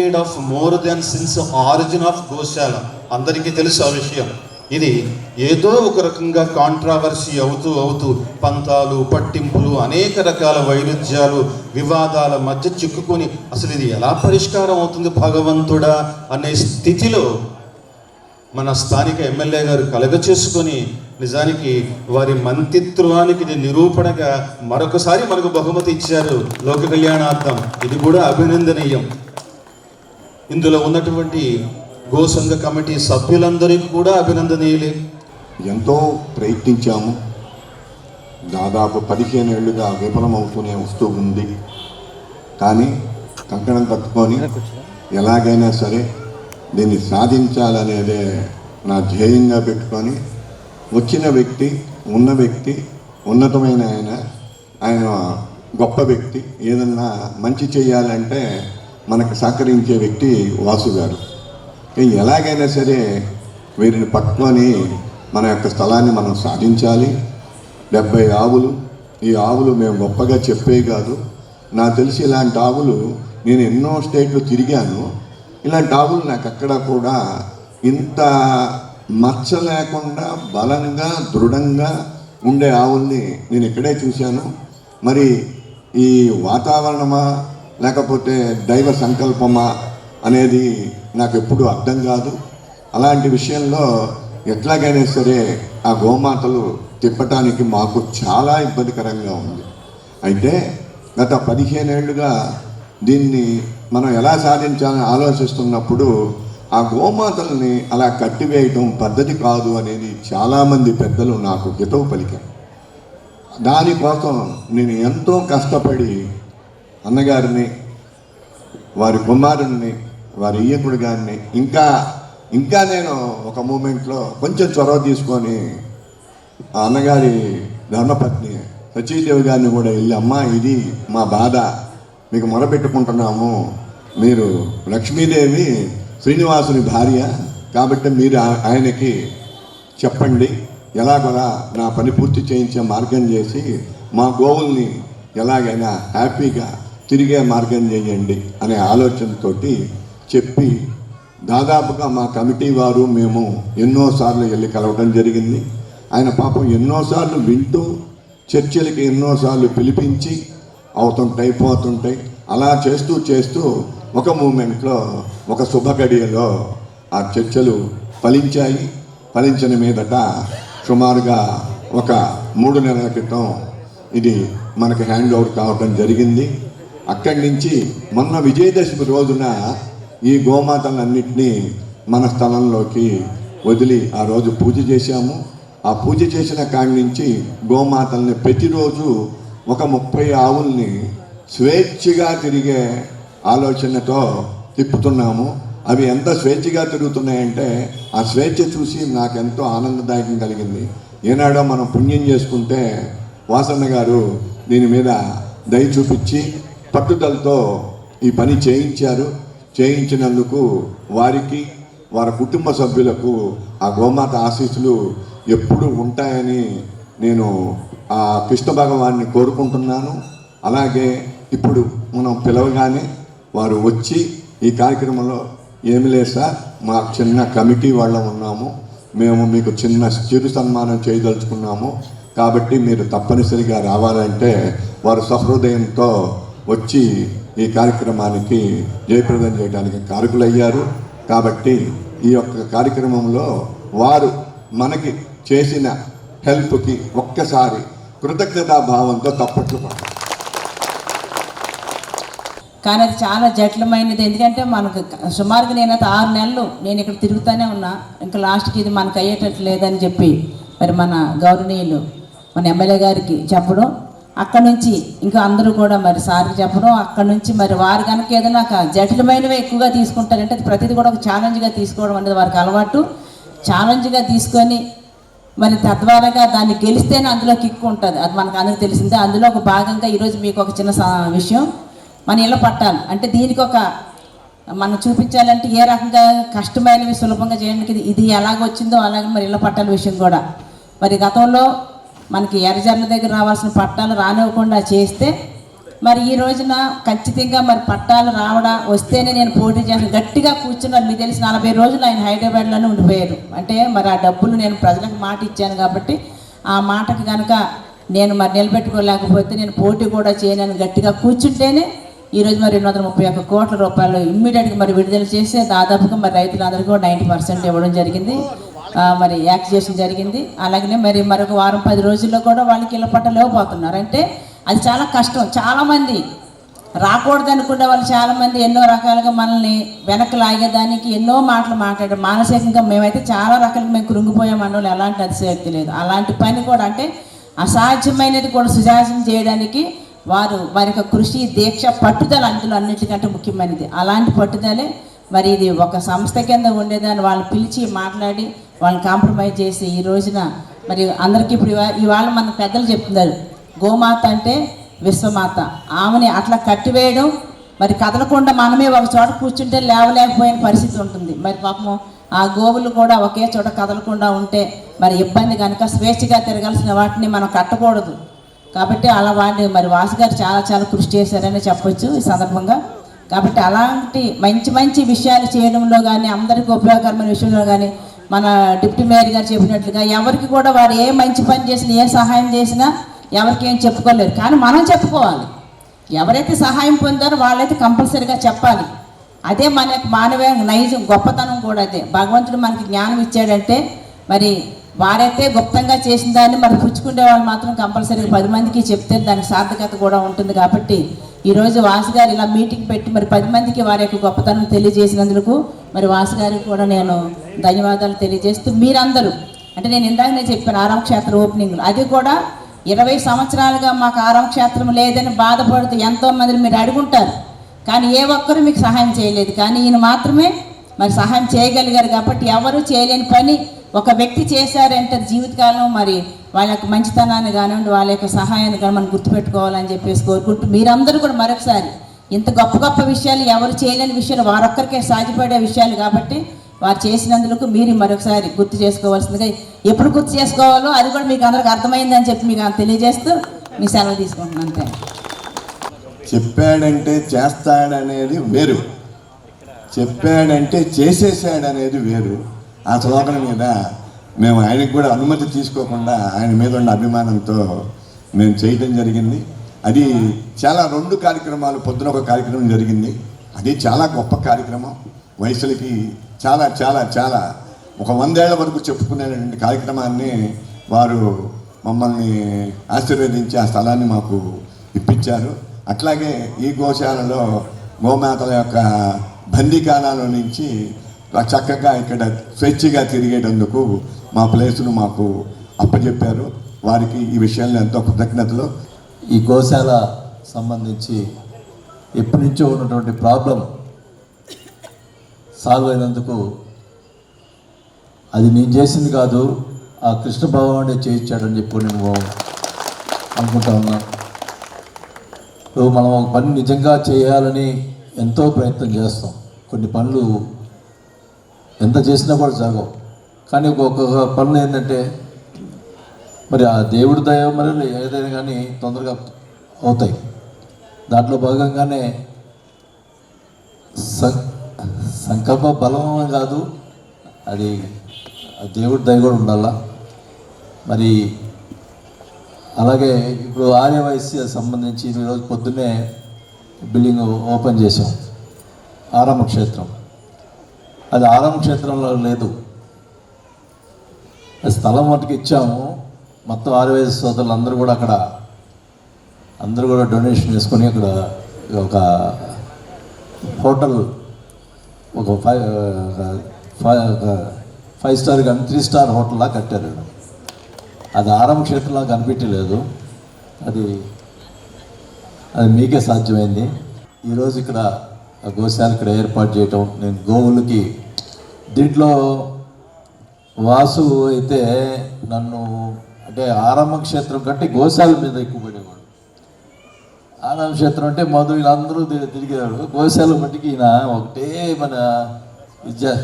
It's of more than since origin of goshala అందరికీ తెలుసు ఆ విషయం. ఇది ఏదో ఒక రకంగా కాంట్రావర్సీ అవుతూ అవుతూ పంతాలు పట్టింపులు అనేక రకాల వైరుధ్యాలు వివాదాల మధ్య చిక్కుకొని అసలు ఇది ఎలా పరిష్కారం అవుతుంది భగవంతుడా అనే స్థితిలో మన స్థానిక ఎమ్మెల్యే గారు కలగ చేసుకొని నిజానికి వారి మంత్రిత్వానికి ఇది నిరూపణగా మరొకసారి మనకు బహుమతి ఇచ్చారు. లోక కళ్యాణార్థం. ఇది కూడా అభినందనీయం. ఇందులో ఉన్నటువంటి గోసంఘ కమిటీ సభ్యులందరికీ కూడా అభినందనీయులే. ఎంతో ప్రయత్నించాము. దాదాపు పదిహేను ఏళ్ళుగా విఫలమవుతూనే వస్తూ ఉంది. కానీ కంకణం కట్టుకొని ఎలాగైనా సరే దీన్ని సాధించాలనేదే నా ధ్యేయంగా పెట్టుకొని వచ్చిన వ్యక్తి ఉన్న వ్యక్తి ఉన్నతమైన ఆయన ఆయన గొప్ప వ్యక్తి ఏదన్నా మంచి చేయాలంటే మనకు సహకరించే వ్యక్తి వాసు గారు. ఎలాగైనా సరే వీరిని పట్టుకొని మన యొక్క స్థలాన్ని మనం సాధించాలి. డెబ్బై ఆవులు ఈ ఆవులు మేము గొప్పగా చెప్పే కాదు. నాకు తెలిసి ఇలాంటి ఆవులు నేను ఎన్నో స్టేట్లు తిరిగాను. ఇలాంటి ఆవులు నాకు అక్కడ కూడా ఇంత మచ్చ లేకుండా బలంగా దృఢంగా ఉండే ఆవుల్ని నేను ఇక్కడే చూశాను. మరి ఈ వాతావరణమా లేకపోతే దైవ సంకల్పమా అనేది నాకు ఎప్పుడు అర్థం కాదు. అలాంటి విషయంలో ఎట్లాగైనా సరే ఆ గోమాతలు తిప్పటానికి మాకు చాలా ఇబ్బందికరంగా ఉంది. అయితే గత పదిహేనేళ్ళుగా దీన్ని మనం ఎలా సాధించాలని ఆలోచిస్తున్నప్పుడు ఆ గోమాతల్ని అలా కట్టివేయటం పద్ధతి కాదు అనేది చాలామంది పెద్దలు నాకు హితవు పలికారు. దానికోసం నేను ఎంతో కష్టపడి అన్నగారిని వారి కుమారుణ్ణి వారి ఈయకుడు గారిని ఇంకా ఇంకా నేను ఒక మూమెంట్లో కొంచెం చొరవ తీసుకొని ఆ అన్నగారి ధర్మపత్ని సచీదేవి గారిని కూడా వెళ్ళి అమ్మా ఇది మా బాధ మీకు మొరపెట్టుకుంటున్నాము. మీరు లక్ష్మీదేవి శ్రీనివాసుని భార్య కాబట్టి మీరు ఆ- ఆయనకి చెప్పండి. ఎలాగోలా నా పని పూర్తి చేయించే మార్గం చేసి మా గోవుల్ని ఎలాగైనా హ్యాపీగా తిరిగే మార్గం చేయండి అనే ఆలోచనతోటి చెప్పి దాదాపుగా మా కమిటీ వారు మేము ఎన్నోసార్లు వెళ్ళి కలవడం జరిగింది. ఆయన పాపం ఎన్నోసార్లు వింటూ చర్చలకి ఎన్నోసార్లు పిలిపించి అవుతుంటాయి పోతుంటాయి అలా చేస్తూ చేస్తూ ఒక మూమెంట్లో ఒక శుభగడియలో ఆ చర్చలు ఫలించాయి. ఫలించిన మీదట సుమారుగా ఒక మూడు నెలల క్రితం ఇది మనకి హ్యాండ్ ఓవర్ కావటం జరిగింది. అక్కడి నుంచి మొన్న విజయదశమి రోజున ఈ గోమాతలన్నింటినీ మన స్థలంలోకి వదిలి ఆ రోజు పూజ చేశాము. ఆ పూజ చేసిన కాడి నుంచి గోమాతల్ని ప్రతిరోజు ఒక ముప్పై ఆవుల్ని స్వేచ్ఛగా తిరిగే ఆలోచనతో తిప్పుతున్నాము. అవి ఎంత స్వేచ్ఛగా తిరుగుతున్నాయంటే ఆ స్వేచ్ఛ చూసి నాకు ఎంతో ఆనందదాయకం కలిగింది. ఏనాడో మనం పుణ్యం చేసుకుంటే వాసన్న గారు దీని మీద దయ చూపించి పట్టుదలతో ఈ పని చేయించారు. చేయించినందుకు వారికి వారి కుటుంబ సభ్యులకు ఆ గోమాత ఆశీస్సులు ఎప్పుడూ ఉంటాయని నేను ఆ కృష్ణ భగవాన్ని కోరుకుంటున్నాను. అలాగే ఇప్పుడు మనం పిలవగానే వారు వచ్చి ఈ కార్యక్రమంలో ఏమి లేదు సార్ మా చిన్న కమిటీ వాళ్ళం ఉన్నాము. మేము మీకు చిన్న చిరు సన్మానం చేయదలుచుకున్నాము. కాబట్టి మీరు తప్పనిసరిగా రావాలంటే వారు సహృదయంతో వచ్చి ఈ కార్యక్రమానికి జయప్రదం చేయడానికి కారకులయ్యారు. కాబట్టి ఈ యొక్క కార్యక్రమంలో వారు మనకి చేసిన హెల్ప్కి ఒక్కసారి కృతజ్ఞతా భావంతో తప్పట్లు పడాలి కానీ అది చాలా జటిలమైనది. ఎందుకంటే మనకు సుమారుగా నేను అయితే ఆరు నెలలు నేను ఇక్కడ తిరుగుతూనే ఉన్నా. ఇంకా లాస్ట్కి ఇది మనకు అయ్యేటట్టు లేదని చెప్పి మరి మన గౌరవనీయులు మన ఎమ్మెల్యే గారికి చెప్పడం అక్కడ నుంచి ఇంకా అందరూ కూడా మరి సార్కి చెప్పడం అక్కడ నుంచి మరి వారు కనుక ఏదైనా జటిలమైనవి ఎక్కువగా తీసుకుంటారంటే అది ప్రతిదీ కూడా ఒక ఛాలెంజ్గా తీసుకోవడం అనేది వారికి అలవాటు. ఛాలెంజ్గా తీసుకొని మరి తద్వారాగా దాన్ని గెలిస్తేనే అందులో కిక్కు ఉంటుంది. అది మనకు అందరికీ తెలిసిందే. అందులో ఒక భాగంగా ఈరోజు మీకు ఒక చిన్న సా- విషయం. మన ఇలా పట్టాలి. అంటే దీనికి ఒక మనం చూపించాలంటే ఏ రకంగా కష్టమైనవి సులభంగా చేయడానికి ఇది- ఇది ఎలాగ వచ్చిందో అలాగే మరి ఇళ్ళ పట్టాల విషయం కూడా. మరి గతంలో మనకి ఎర్రజర్ల దగ్గర రావాల్సిన పట్టాలు రానివ్వకుండా చేస్తే మరి ఈ రోజున ఖచ్చితంగా మరి పట్టాలు రావడా వస్తేనే నేను పోటీ చేసిన గట్టిగా కూర్చున్నాను మీకు తెలిసి నలభై రోజులు ఆయన హైదరాబాద్లోనే ఉండిపోయారు. అంటే మరి ఆ డబ్బులు నేను ప్రజలకు మాట ఇచ్చాను కాబట్టి ఆ మాటకి కనుక నేను మరి నిలబెట్టుకోలేకపోతే నేను పోటీ కూడా చేయనని గట్టిగా కూర్చుంటేనే ఈరోజు మరి రెండు వందల ముప్పై ఒక్క కోట్ల రూపాయలు ఇమ్మీడియట్గా మరి విడుదల చేసి దాదాపుగా మరి రైతులందరికీ కూడా నైంటీ పర్సెంట్ ఇవ్వడం జరిగింది. మరి యాక్ట్ చేయడం జరిగింది. అలాగనే మరి మరొక వారం పది రోజుల్లో కూడా వాళ్ళకి ఇళ్ళ పట్టాలు అంటే అది చాలా కష్టం. చాలామంది రాకూడదు అనుకునే వాళ్ళు చాలామంది ఎన్నో రకాలుగా మనల్ని వెనక్కి లాగేదానికి ఎన్నో మాటలు మాట్లాడారు మానసికంగా మేమైతే చాలా రకాలుగా మేము కృంగిపోయాం అన్న ఎలాంటి అతిశక్తి లేదు. అలాంటి పని కూడా అంటే అసాధ్యమైనది కూడా సుజాసం చేయడానికి వారు వారి యొక్క కృషి దీక్ష పట్టుదల అందులో అన్నిటికంటే ముఖ్యమైనది. అలాంటి పట్టుదలే మరి ఇది ఒక సంస్థ కింద ఉండేదాన్ని వాళ్ళు పిలిచి మాట్లాడి వాళ్ళని కాంప్రమైజ్ చేసి ఈ రోజున మరి అందరికీ ఇప్పుడు ఇవాళ మన పెద్దలు చెప్తున్నారు గోమాత అంటే విశ్వమాత. ఆమెని అట్లా కట్టివేయడం మరి కదలకుండా మనమే ఒక చోట కూర్చుంటే లేవలేకపోయిన పరిస్థితి ఉంటుంది. మరి పాపం ఆ గోవులు కూడా ఒకే చోట కదలకుండా ఉంటే మరి ఇబ్బంది కనుక స్వేచ్ఛగా తిరగాల్సిన వాటిని మనం కట్టకూడదు. కాబట్టి అలా వాడిని మరి వాసు గారు చాలా చాలా కృషి చేశారని చెప్పొచ్చు ఈ సందర్భంగా. కాబట్టి అలాంటి మంచి మంచి విషయాలు చేయడంలో కానీ అందరికీ ఉపయోగకరమైన విషయంలో కానీ మన డిప్యూటీ మేయర్ గారు చెప్పినట్లుగా ఎవరికి కూడా వారు ఏ మంచి పని చేసినా ఏ సహాయం చేసినా ఎవరికి ఏం చెప్పుకోలేరు. కానీ మనం చెప్పుకోవాలి. ఎవరైతే సహాయం పొందారో వాళ్ళైతే కంపల్సరీగా చెప్పాలి. అదే మన యొక్క మానవ నైజం గొప్పతనం కూడా అదే. భగవంతుడు మనకి జ్ఞానం ఇచ్చాడంటే మరి వారైతే గుప్తంగా చేసిన దాన్ని మరి పుచ్చుకునే వాళ్ళు మాత్రం కంపల్సరీగా పది మందికి చెప్తే దానికి సార్థకత కూడా ఉంటుంది కాబట్టి ఈరోజు వాసు గారు ఇలా మీటింగ్ పెట్టి మరి పది మందికి వారి యొక్క గొప్పతనం తెలియజేసినందుకు మరి వాసు గారికి కూడా నేను ధన్యవాదాలు తెలియజేస్తూ మీరందరూ అంటే నేను ఇందాకనే చెప్పాను ఆరామ క్షేత్ర ఓపెనింగ్ అది కూడా ఇరవై సంవత్సరాలుగా మాకు ఆరామ క్షేత్రం లేదని బాధపడుతూ ఎంతో మందిని మీరు అడుగుంటారు. కానీ ఏ ఒక్కరు మీకు సహాయం చేయలేదు. కానీ ఈయన మాత్రమే మరి సహాయం చేయగలిగారు కాబట్టి ఎవరు చేయలేని పని ఒక వ్యక్తి చేశారంటే జీవితకాలం మరి వాళ్ళ యొక్క మంచితనాన్ని కానివ్వండి వాళ్ళ యొక్క సహాయాన్ని కానీ మనం గుర్తుపెట్టుకోవాలని చెప్పేసి కోరుకుంటూ మీరందరూ కూడా మరొకసారి ఇంత గొప్ప గొప్ప విషయాలు ఎవరు చేయలేని విషయాలు వారొక్కరికే సాధ్యపడే విషయాలు కాబట్టి వారు చేసినందుకు మీరు మరొకసారి గుర్తు చేసుకోవాల్సిందిగా ఎప్పుడు గుర్తు చేసుకోవాలో అది కూడా మీకు అందరికి అర్థమైందని చెప్పి మీకు తెలియజేస్తూ మీ సెలవు తీసుకుంటున్నాను. అంతే చెప్పాడంటే చేస్తాడనేది వేరు. చెప్పాడంటే చేసేసాడనేది వేరు. ఆ శ్లోకం మీద మేము ఆయనకు కూడా అనుమతి తీసుకోకుండా ఆయన మీద ఉన్న అభిమానంతో మేము చేయటం జరిగింది. అది చాలా రెండు కార్యక్రమాలు పొద్దున ఒక కార్యక్రమం జరిగింది. అది చాలా గొప్ప కార్యక్రమం. వయసులకి చాలా చాలా చాలా ఒక వందేళ్ళ వరకు చెప్పుకునేటువంటి కార్యక్రమాన్ని వారు మమ్మల్ని ఆశీర్వదించి ఆ స్థలాన్ని మాకు ఇప్పించారు. అట్లాగే ఈ గోశాలలో గోమాతల యొక్క బందీకాలాల నుంచి చక్కగా ఇక్కడ స్వేచ్ఛగా తిరిగేటందుకు మా ప్లేస్ను మాకు అప్పచెప్పారు వారికి ఈ విషయంలో ఎంతో కృతజ్ఞతలు. ఈ గోశాల సంబంధించి ఎప్పటి నుంచో ఉన్నటువంటి ప్రాబ్లం సాల్వ్ అయినందుకు అది నేను చేసింది కాదు ఆ కృష్ణ భగవానుడే చేయించాడని చెప్పి నేను అనుకుంటా ఉన్నా. మనం ఒక పని నిజంగా చేయాలని ఎంతో ప్రయత్నం చేస్తాం. కొన్ని పనులు ఎంత చేసినా కూడా జాగవు కానీ ఒక్కొక్క పనులు ఏంటంటే మరి ఆ దేవుడి దయ మరి ఏదైనా కానీ తొందరగా అవుతాయి. దాంట్లో భాగంగానే సం సంకల్ప బలం కాదు అది ఆ దేవుడి దయ కూడా ఉండాలా? మరి అలాగే ఇప్పుడు ఆర్యవైశ్య సంబంధించి ఈరోజు పొద్దున్నే బిల్డింగ్ ఓపెన్ చేసాం ఆరామ క్షేత్రం. అది ఆరం క్షేత్రంలో లేదు. స్థలం మటుకు ఇచ్చాము. మొత్తం ఆరువేల సోదరులు అందరూ కూడా అక్కడ అందరూ కూడా డొనేషన్ చేసుకొని అక్కడ ఒక హోటల్ ఒక ఫైవ్ ఫైవ్ ఫైవ్ స్టార్ కానీ త్రీ స్టార్ హోటల్లా కట్టారు. అది ఆరం క్షేత్రంలో కనిపించలేదు. అది అది మీకే సాధ్యమైంది. ఈరోజు ఇక్కడ ఆ గోశాల ఇక్కడ ఏర్పాటు చేయటం. నేను గోవులకి దీంట్లో వాసు అయితే నన్ను అంటే ఆరంభ క్షేత్రం కంటే గోశాల మీద ఎక్కువ పడేవాడు. ఆరంభ క్షేత్రం అంటే మధు వీళ్ళందరూ తి- తిరిగేవాడు. గోశాల మట్టికి ఈయన ఒకటే మన విద్య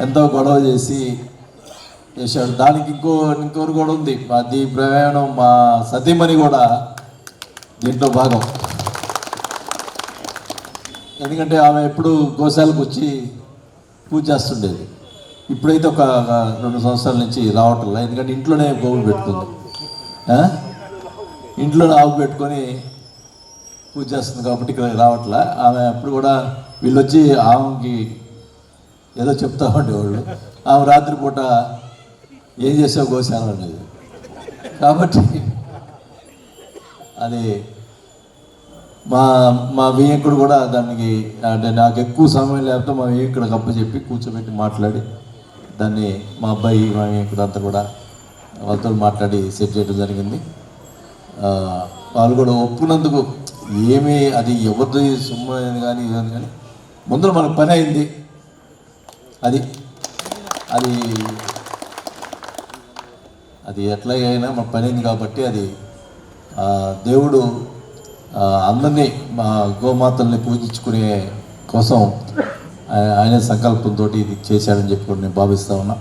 ఎంతో గొడవ చేసి చేశాడు. దానికి ఇంకో ఇంకోరు కూడా ఉంది. అది ప్రయాణం మా సతీమణి కూడా దీంట్లో భాగం. ఎందుకంటే ఆమె ఎప్పుడు గోశాలకు వచ్చి పూజ చేస్తుండేది. ఇప్పుడైతే ఒక రెండు సంవత్సరాల నుంచి రావట్లేదు. ఎందుకంటే ఇంట్లోనే గోవులు పెట్టుకుంది. ఇంట్లోనే ఆవు పెట్టుకొని పూజ చేస్తుంది కాబట్టి ఇక్కడ రావట్లే. ఆమె అప్పుడు కూడా వీళ్ళు వచ్చి ఆమెకి ఏదో చెప్తా ఉండేవాళ్ళు. ఆమె రాత్రిపూట ఏం చేసావు గోశాల అనేది. కాబట్టి అది మా మా వియ్యంకుడు కూడా దానికి అంటే నాకు ఎక్కువ సమయం లేకపోతే మా వియ్యంకుడికి గప్ప చెప్పి కూర్చోబెట్టి మాట్లాడి దాన్ని మా అబ్బాయి మా వియ్యంకుడు అంతా కూడా వాళ్ళతో మాట్లాడి సెట్ చేయడం జరిగింది. వాళ్ళు కూడా ఒప్పుకున్నందుకు ఏమీ అది ఎవరిది సొమ్ము కానీ ఇదని కానీ ముందర మనకు పని అయింది. అది అది అది ఎట్లాగైనా మన పని అయింది కాబట్టి అది దేవుడు అందరినీ మా గోమాతల్ని పూజించుకునే కోసం ఆయన సంకల్పంతో ఇది చేశాడని చెప్పి కూడా నేను భావిస్తా ఉన్నా.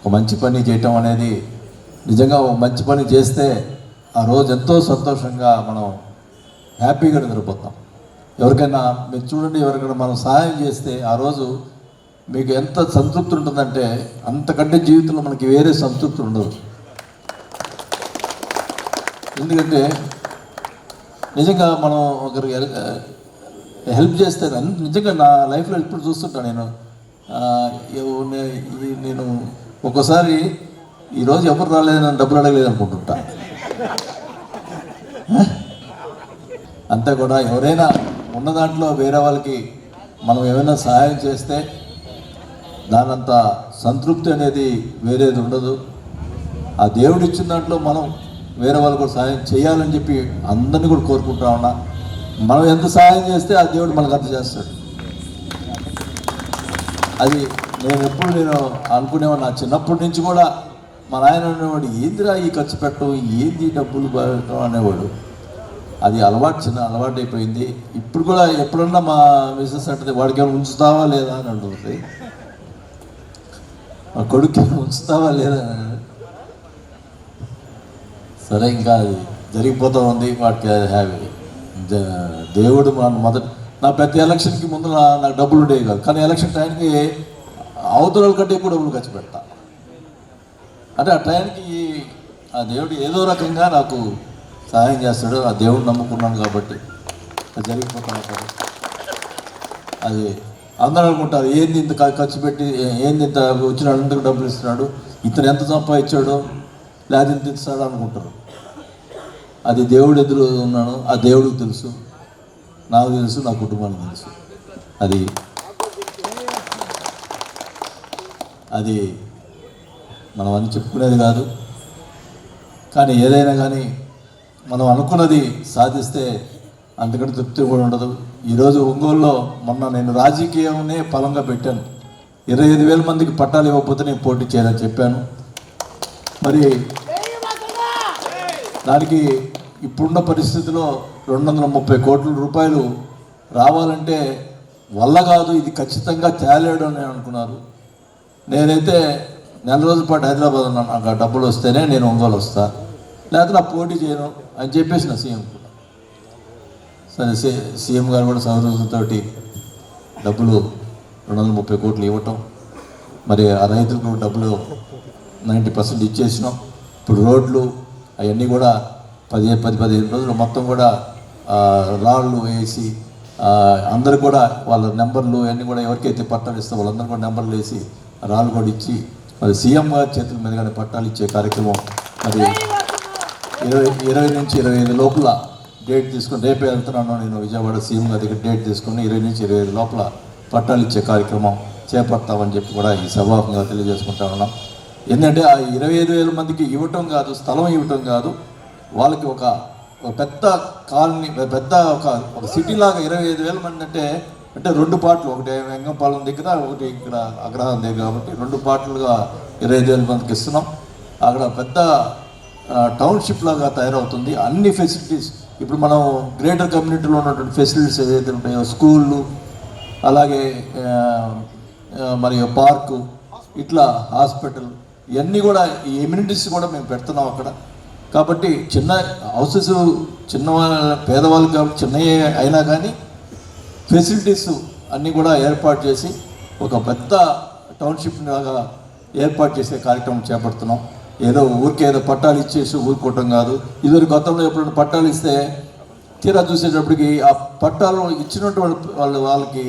ఒక మంచి పని చేయటం అనేది నిజంగా ఒక మంచి పని చేస్తే ఆ రోజు ఎంతో సంతోషంగా మనం హ్యాపీగా నిద్రపోతాం. ఎవరికైనా మీరు చూడండి ఎవరికైనా మనం సహాయం చేస్తే ఆ రోజు మీకు ఎంత సంతృప్తి ఉంటుందంటే అంతకంటే జీవితంలో మనకి వేరే సంతృప్తి ఉండదు. ఎందుకంటే నిజంగా మనం ఒకరికి హెల్ప్ చేస్తే నిజంగా నా లైఫ్లో ఇప్పుడు చూస్తుంటాను నేను. నేను ఒక్కోసారి ఈరోజు ఎవరు రాలేదు నన్ను డబ్బులు అడగలేదు అనుకుంటుంటా. అంతా కూడా ఎవరైనా ఉన్న దాంట్లో వేరే వాళ్ళకి మనం ఏమైనా సహాయం చేస్తే దానంత సంతృప్తి అనేది వేరేది ఉండదు. ఆ దేవుడు ఇచ్చిన దాంట్లో మనం వేరే వాళ్ళు కూడా సహాయం చేయాలని చెప్పి అందరినీ కూడా కోరుకుంటా ఉన్నా. మనం ఎంత సహాయం చేస్తే ఆ దేవుడు మనకు అంత చేస్తాడు. అది నేను ఎప్పుడు నేను అనుకునేవాడు నా చిన్నప్పటి నుంచి కూడా మా నాయన అనేవాడు ఏందిరా ఈ ఖర్చు పెట్టడం? ఏంది డబ్బులు పెట్టడం? అనేవాడు. అది అలవాటు చిన్న అలవాటు అయిపోయింది. ఇప్పుడు కూడా ఎప్పుడన్నా మా మిస్సెస్ అంటే వాడికి ఏమైనా ఉంచుతావా లేదా? అని అంటుంది. మా కొడుకు ఉంచుతావా లేదా? అని సరే ఇంకా అది జరిగిపోతూ ఉంది. వాటికి హ్యాపీ దేవుడు మన మొదటి నా ప్రతి ఎలక్షన్కి ముందు నాకు డబ్బులు ఉండేవి కాదు. కానీ ఎలక్షన్ టైంకి అవతల కంటే ఎక్కువ డబ్బులు ఖర్చు పెడతా. అంటే ఆ టైంకి ఆ దేవుడు ఏదో రకంగా నాకు సహాయం చేస్తాడు. ఆ దేవుడు నమ్ముకున్నాను కాబట్టి అది జరిగిపోతా అది అందరూ అనుకుంటారు ఏంది ఇంత ఖర్చు పెట్టి ఏంది ఇంత వచ్చిన వాళ్ళందరికీ డబ్బులు ఇస్తున్నాడు? ఇతను ఎంత సంపాదించాడు? లేదా ఇంత అనుకుంటారు. అది దేవుడు ఎదురు ఉన్నాను ఆ దేవుడికి తెలుసు. నాకు తెలుసు నా కుటుంబానికి తెలుసు. అది అది మనం అని చెప్పుకునేది కాదు. కానీ ఏదైనా కానీ మనం అనుకున్నది సాధిస్తే అంతకంటే తృప్తి కూడా ఉండదు. ఈరోజు ఒంగోలులో మొన్న నేను రాజకీయంనే ఫలంగా పెట్టాను. ఇరవై ఐదు వేల మందికి పట్టాలు ఇవ్వకపోతే నేను పోటీ చేయాలని చెప్పాను. మరి దానికి ఇప్పుడున్న పరిస్థితిలో రెండు వందల ముప్పై కోట్ల రూపాయలు రావాలంటే వల్ల కాదు ఇది ఖచ్చితంగా తేలేడు అని అనుకున్నారు. నేనైతే నెల రోజుల పాటు హైదరాబాద్ ఉన్నాను నాకు ఆ డబ్బులు వస్తేనే నేను ఒంగోలు వస్తా లేకపోతే నా పోటీ చేయను అని చెప్పేసి నా సీఎం కూడా. సరే సి సీఎం గారు కూడా సౌరతోటి డబ్బులు రెండు వందల ముప్పై కోట్లు ఇవ్వటం మరి ఆ రైతులకు డబ్బులు నైంటీ పర్సెంట్ ఇచ్చేసినాం. ఇప్పుడు రోడ్లు అవన్నీ కూడా పదిహేను పది పదిహేను రోజులు మొత్తం కూడా రాళ్ళు వేసి అందరు కూడా వాళ్ళ నెంబర్లు అన్నీ కూడా ఎవరికైతే పట్టాలు ఇస్తే వాళ్ళందరూ కూడా నెంబర్లు వేసి రాళ్ళు కూడా ఇచ్చి మరి సీఎం గారి చేతుల మీదుగానే పట్టాలు ఇచ్చే కార్యక్రమం మరి ఇరవై ఇరవై నుంచి ఇరవై ఐదు లోపల డేట్ తీసుకొని రేపే వెళ్తున్నాను నేను విజయవాడ సీఎం గారి దగ్గర డేట్ తీసుకొని ఇరవై నుంచి ఇరవై ఐదు లోపల పట్టాలు ఇచ్చే కార్యక్రమం చేపడతామని చెప్పి కూడా ఈ సభాముఖంగా తెలియజేసుకుంటా ఉన్నాం. ఎందుకంటే ఆ ఇరవై ఐదు వేల మందికి ఇవ్వటం కాదు స్థలం ఇవ్వటం కాదు. వాళ్ళకి ఒక పెద్ద కాలనీ పెద్ద ఒక ఒక సిటీ లాగా ఇరవై ఐదు వేల మంది అంటే అంటే రెండు పాటలు ఒకటి వెంగంపాలెం దగ్గర ఒకటి ఇక్కడ అగ్రహారం దగ్గర కాబట్టి రెండు పాటలుగా ఇరవై ఐదు వేల మందికి ఇస్తున్నాం. అక్కడ పెద్ద టౌన్షిప్ లాగా తయారవుతుంది. అన్ని ఫెసిలిటీస్ ఇప్పుడు మనం గ్రేటర్ కమ్యూనిటీలో ఉన్నటువంటి ఫెసిలిటీస్ ఏదైతే ఉంటాయో స్కూళ్ళు అలాగే మరియు పార్కు ఇట్లా హాస్పిటల్ ఇవన్నీ కూడా ఈ ఇమ్యూనిటీస్ కూడా మేము పెడుతున్నాం అక్కడ. కాబట్టి చిన్న హౌసెస్ చిన్న పేదవాళ్ళు కాబట్టి చిన్నవి అయినా కానీ ఫెసిలిటీస్ అన్నీ కూడా ఏర్పాటు చేసి ఒక పెద్ద టౌన్షిప్ లాగా ఏర్పాటు చేసే కార్యక్రమం చేపడుతున్నాం. ఏదో ఊరికే ఏదో పట్టాలు ఇచ్చేసి ఊరుకోవటం కాదు. ఇదివరకు గతంలో ఎప్పుడైనా పట్టాలు ఇస్తే తీరా చూసేటప్పటికి ఆ పట్టాలు ఇచ్చినటువంటి వాళ్ళ వాళ్ళు వాళ్ళకి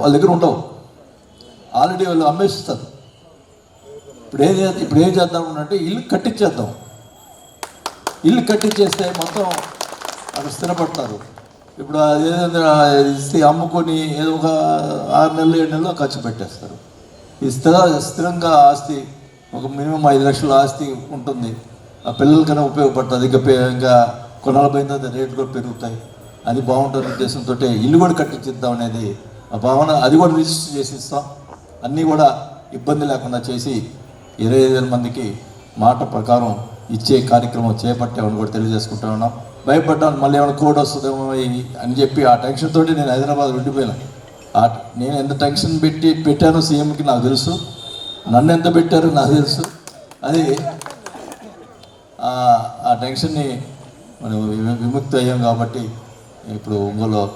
వాళ్ళ దగ్గర ఉండవు. ఆల్రెడీ వాళ్ళు అమ్మేస్తారు. ఇప్పుడు ఏం ఇప్పుడు ఏం చేద్దాం అంటే ఇల్లు కట్టించేద్దాం. ఇల్లు కట్టించేస్తే మొత్తం అక్కడ స్థిరపడతారు. ఇప్పుడు అది ఏదైనా ఇస్తే అమ్ముకొని ఏదో ఒక ఆరు నెలలు ఏడు నెలలు ఖర్చు పెట్టేస్తారు. ఈ స్థిర స్థిరంగా ఆస్తి ఒక మినిమం ఐదు లక్షల ఆస్తి ఉంటుంది. ఆ పిల్లలకైనా ఉపయోగపడుతుంది. ఇంకా పే- ఇంకా కొనాల తర్వాత రేట్లు కూడా పెరుగుతాయి. అది బాగుంటుంది ఉద్దేశంతో ఇల్లు కూడా కట్టించిద్దాం అనేది ఆ భావన. అది కూడా రిజిస్టర్ చేసి ఇస్తాం. అన్నీ కూడా ఇబ్బంది లేకుండా చేసి ఇరవై ఐదు వేల మందికి మాట ప్రకారం ఇచ్చే కార్యక్రమం చేపట్టామని కూడా తెలియజేసుకుంటా ఉన్నాం. భయపడ్డాను మళ్ళీ ఏమైనా కోడ్ వస్తుందేమో అని చెప్పి ఆ టెన్షన్ తోటి నేను హైదరాబాద్ వెళ్ళిపోయాను. ఆ నేను ఎంత టెన్షన్ పెట్టి పెట్టానో సీఎంకి నాకు తెలుసు. నన్ను ఎంత పెట్టారో నాకు తెలుసు. అది ఆ- టెన్షన్ని మనం విముక్తి అయ్యాం కాబట్టి ఇప్పుడు ఒంగోలో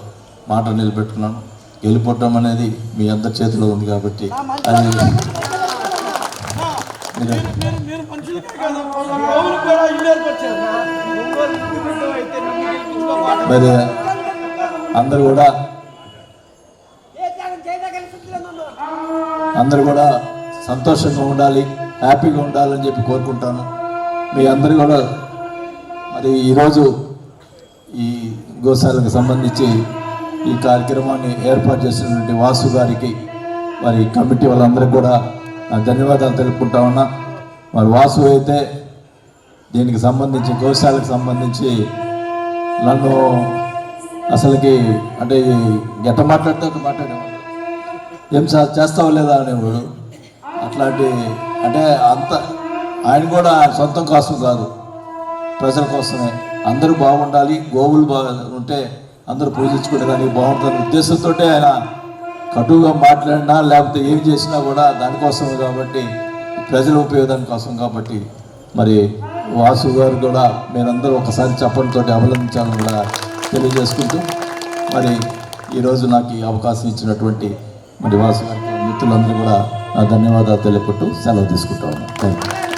మాట నిలబెట్టుకున్నాను. వెళ్ళిపోవటం అనేది మీ అందరి చేతిలో ఉంది కాబట్టి అది మరి అందరూ కూడా అందరు అందరూ కూడా సంతోషంగా ఉండాలి హ్యాపీగా ఉండాలని చెప్పి కోరుకుంటాను. మీ అందరూ కూడా మరి ఈరోజు ఈ గోశాలకు సంబంధించి ఈ కార్యక్రమాన్ని ఏర్పాటు చేసినటువంటి వాసు గారికి మరి కమిటీ వాళ్ళందరికీ కూడా ధన్యవాదాలు తెలుపుకుంటా ఉన్నా. మరి వాసు అయితే దీనికి సంబంధించి గోశాలకు సంబంధించి నన్ను అసలుకి అంటే గట్ట మాట్లాడితే అట్ట మాట్లాడేవాడు ఏం సార్ చేస్తావు లేదా అనేవాడు. అట్లాంటి అంటే అంత ఆయన కూడా ఆయన సొంతం కోసం కాదు ప్రజల కోసమే. అందరూ బాగుండాలి గోవులు బాగా ఉంటే అందరూ పూజించుకుంటే దానికి బాగుంటుంది ఉద్దేశంతో ఆయన కటువుగా మాట్లాడినా లేకపోతే ఏం చేసినా కూడా దానికోసమే కాబట్టి ప్రజల ఉపయోగం కోసం కాబట్టి. మరి వాసు గారు కూడా మీరందరూ ఒకసారి చెప్పడంతో అభినందించాలని కూడా తెలియజేసుకుంటూ మరి ఈరోజు నాకు ఈ అవకాశం ఇచ్చినటువంటి మరి వాసు గారికి మిత్రులందరూ కూడా నా ధన్యవాదాలు తెలుపుకుంటూ సెలవు తీసుకుంటా ఉన్నాను. Thank you